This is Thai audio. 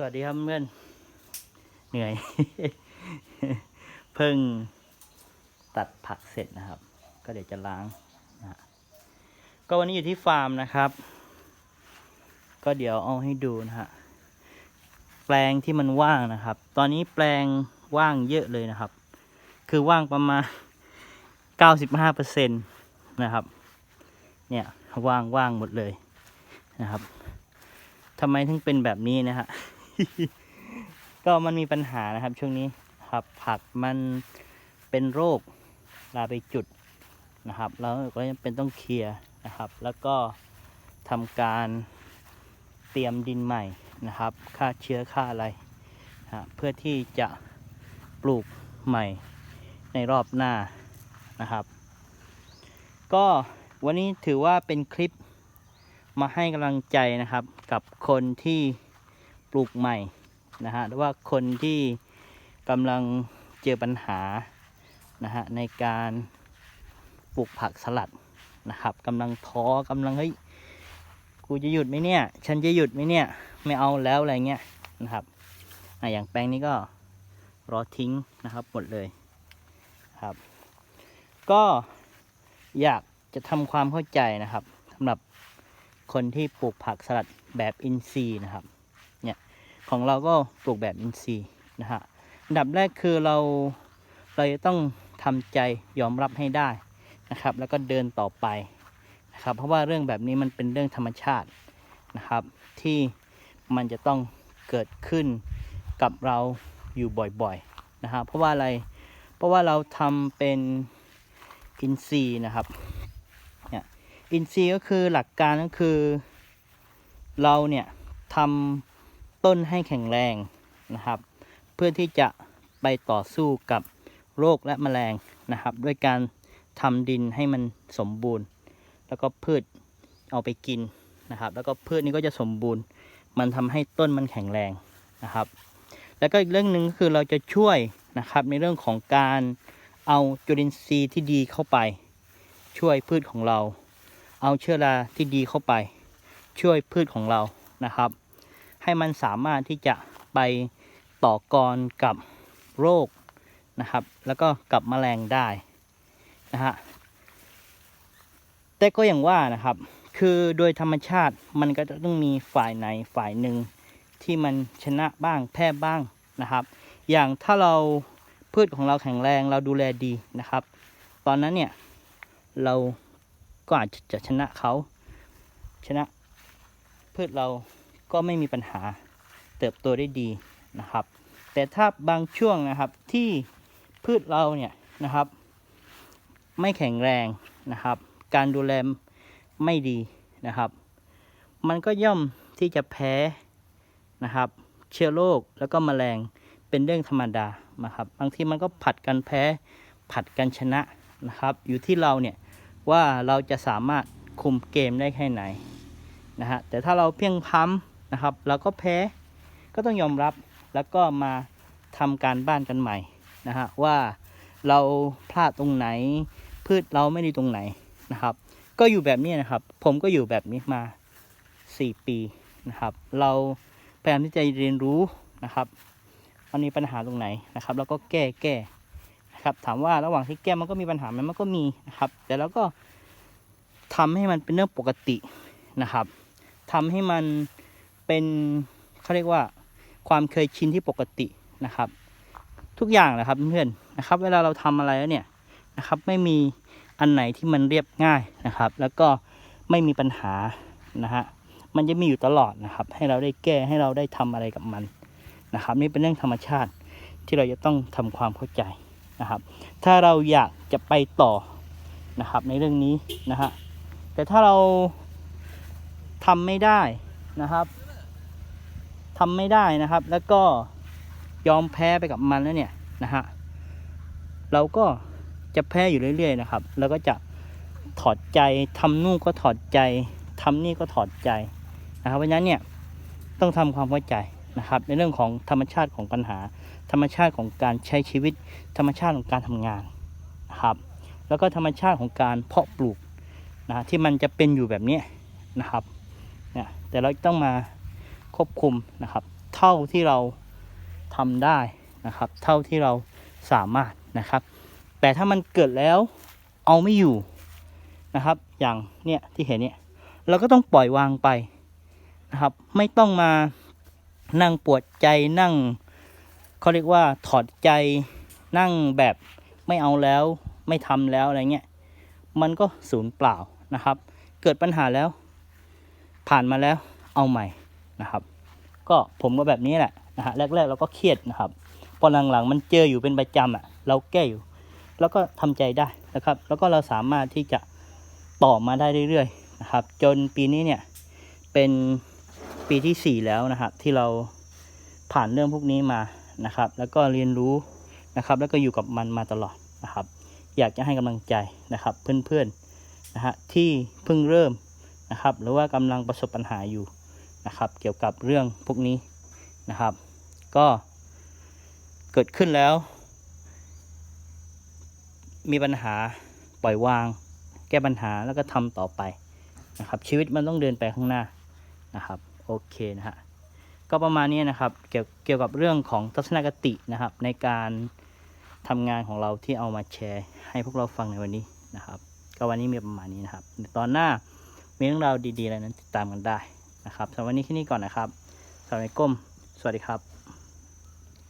สวัสดีครับเพื่อน เหนื่อย เพิ่งตัดผักเสร็จนะครับ ก็เดี๋ยวจะล้างนะก็วันนี้อยู่ที่ฟาร์มนะครับ ก็เดี๋ยวเอาให้ดูนะฮะ แปลงที่มันว่างนะครับ ตอนนี้แปลงว่างเยอะเลยนะครับ คือว่างประมาณ 95เปอร์เซ็นต์นะครับ เนี่ยว่างว่างหมดเลยนะครับทำไมถึงเป็นแบบนี้นะฮะ ก็มันมีปัญหานะครับช่วงนี้ครับผักมันเป็นโรคลาไปจุดนะครับ แล้วก็ยังเป็นต้องเคลียร์นะครับ แล้วก็ทำการเตรียมดินใหม่นะครับฆ่าเชื้อฆ่าอะไรนะฮะเพื่อที่จะปลูกใหม่ในรอบหน้านะครับ ก็วันนี้ถือว่าเป็นคลิปมาให้กำลังใจนะครับกับคนที่ ปลูกใหม่นะฮะหรือว่าคนที่กำลังเจอปัญหานะฮะในการปลูกผักสลัดนะครับกำลังท้อกำลังเฮ้ยกูจะหยุดไหมเนี่ย ฉันจะหยุดไหมเนี่ย ไม่เอาแล้วอะไรเงี้ยนะครับออย่างแปลงนี้ก็รอทิ้งนะครับหมดเลยครับ ก็อยากจะทำความเข้าใจนะครับสำหรับคนที่ปลูกผักสลัดแบบอินทรีย์นะครับ ของเราก็ปลูกแบบอินทรีย์นะฮะอันดับแรกคือเราเราจะต้องทำใจยอมรับให้ได้นะครับ แล้วก็เดินต่อไปนะครับ เพราะว่าเรื่องแบบนี้มันเป็นเรื่องธรรมชาตินะครับ ที่มันจะต้องเกิดขึ้นกับเราอยู่บ่อยๆนะฮะเพราะว่าอะไรเพราะว่าเราทำเป็นอินทรีย์นะครับอินทรีย์ก็คือหลักการก็คือเราเนี่ยทำ ต้นให้แข็งแรงนะครับ เพื่อที่จะไปต่อสู้กับโรคและแมลงนะครับ ด้วยการทำดินให้มันสมบูรณ์ แล้วก็พืชเอาไปกินนะครับ แล้วก็พืชนี้ก็จะสมบูรณ์ มันทำให้ต้นมันแข็งแรงนะครับ แล้วก็อีกเรื่องหนึ่งก็คือเราจะช่วยนะครับในเรื่องของการเอาจุลินทรีย์ที่ดีเข้าไป ช่วยพืชของเรา เอาเชื้อราที่ดีเข้าไป ช่วยพืชของเรานะครับ ให้มันสามารถที่จะไปต่อกรกับโรคนะครับ แล้วก็กับแมลงได้นะฮะแต่ก็อย่างว่านะครับ คือโดยธรรมชาติมันก็จะต้องมีฝ่ายไหนฝ่ายหนึ่งที่มันชนะบ้างแพ้บ้างนะครับ อย่างถ้าเราพืชของเราแข็งแรงเราดูแลดีนะครับ ตอนนั้นเนี่ยเราก็อาจจะชนะเขาชนะพืชเรา ก็ไม่มีปัญหาเติบโตได้ดีนะครับ แต่ถ้าบางช่วงนะครับที่พืชเราเนี่ยนะครับ ไม่แข็งแรงนะครับ การดูแลไม่ดีนะครับ มันก็ย่อมที่จะแพ้นะครับ เชื้อโรคแล้วก็แมลงเป็นเรื่องธรรมดานะครับ บางทีมันก็ผัดกันแพ้ผัดกันชนะนะครับ อยู่ที่เราเนี่ยว่าเราจะสามารถคุมเกมได้แค่ไหนนะฮะแต่ถ้าเราเพียงพล้ำ นะครับเราก็แพ้ก็ต้องยอมรับแล้วก็มาทำการบ้านกันใหม่นะฮะว่าเราพลาดตรงไหน พืชเราไม่ดีตรงไหนนะครับ ก็อยู่แบบนี้นะครับ ผมก็อยู่แบบนี้มา 4 ปีนะครับ เราพยายามที่จะเรียนรู้นะครับมันมีปัญหาตรงไหนนะครับ แล้วก็แก้แก้นะครับ ถามว่าระหว่างที่แก้มันก็มีปัญหาไหมมันก็มีนะครับ แต่เราก็ทำให้มันเป็นเรื่องปกตินะครับทำให้มัน เป็นเขาเรียกว่าความเคยชินที่ปกตินะครับ ทุกอย่างนะครับเพื่อนๆนะครับ เวลาเราทำอะไรแล้วเนี่ยนะครับไม่มีอันไหนที่มันเรียบง่ายนะครับ แล้วก็ไม่มีปัญหานะฮะมันจะมีอยู่ตลอดนะครับ ให้เราได้แก้ให้เราได้ทำอะไรกับมันนะครับ นี่เป็นเรื่องธรรมชาติที่เราจะต้องทำความเข้าใจนะครับ ถ้าเราอยากจะไปต่อนะครับในเรื่องนี้นะฮะแต่ถ้าเราทำไม่ได้นะครับ ทำไม่ได้นะครับ แล้วก็ยอมแพ้ไปกับมันแล้วเนี่ยนะฮะเราก็จะแพ้อยู่เรื่อย ๆ นะครับ แล้วก็จะถอดใจทำนู่นก็ถอดใจทำนี่ก็ถอดใจนะครับเพราะฉะนั้นเนี่ยต้องทำความเข้าใจนะครับ ในเรื่องของธรรมชาติของปัญหา ธรรมชาติของการใช้ชีวิต ธรรมชาติของการทำงานนะครับ แล้วก็ธรรมชาติของการเพาะปลูกนะที่มันจะเป็นอยู่แบบนี้นะครับเนี่ยแต่เราต้องมา ควบคุมนะครับ เท่าที่เราทำได้นะครับ เท่าที่เราสามารถนะครับ แต่ถ้ามันเกิดแล้วเอาไม่อยู่นะครับ อย่างเนี่ยที่เห็นเนี่ยเราก็ต้องปล่อยวางไปนะครับ ไม่ต้องมานั่งปวดใจนั่งเขาเรียกว่าถอดใจนั่งแบบไม่เอาแล้วไม่ทำแล้วอะไรเงี้ยมันก็สูญเปล่านะครับ เกิดปัญหาแล้ว ผ่านมาแล้วเอาใหม่ นะครับ ก็ผมก็แบบนี้แหละนะฮะแรกๆเราก็เครียดนะครับ พอหลังๆมันเจออยู่เป็นประจำอะ เราแก้อยู่ แล้วก็ทำใจได้นะครับ แล้วก็เราสามารถที่จะต่อมาได้เรื่อยๆนะครับ จนปีนี้เนี่ยเป็นปีที่สี่แล้วนะครับ ที่เราผ่านเรื่องพวกนี้มานะครับ แล้วก็เรียนรู้นะครับ แล้วก็อยู่กับมันมาตลอดนะครับ อยากจะให้กำลังใจนะครับเพื่อนๆนะฮะที่เพิ่งเริ่มนะครับ หรือว่ากำลังประสบปัญหาอยู่ นะครับ เกี่ยวกับเรื่องพวกนี้นะครับ ก็เกิดขึ้นแล้ว มีปัญหาปล่อยวาง แก้ปัญหาแล้วก็ทำต่อไปนะครับ ชีวิตมันต้องเดินไปข้างหน้านะครับโอเคนะฮะก็ประมาณนี้นะครับเกี่ยวเกี่ยวกับเรื่องของทัศนคตินะครับ ในการทำงานของเราที่เอามาแชร์ให้พวกเราฟังในวันนี้นะครับ ก็วันนี้มีประมาณนี้นะครับ ตอนหน้ามีเรื่องราวดีๆอะไรนั้นติดตามกันได้ นะครับสำหรับวันนี้แค่นี้ก่อนนะครับสวัสดีก้ม สวัสดีครับ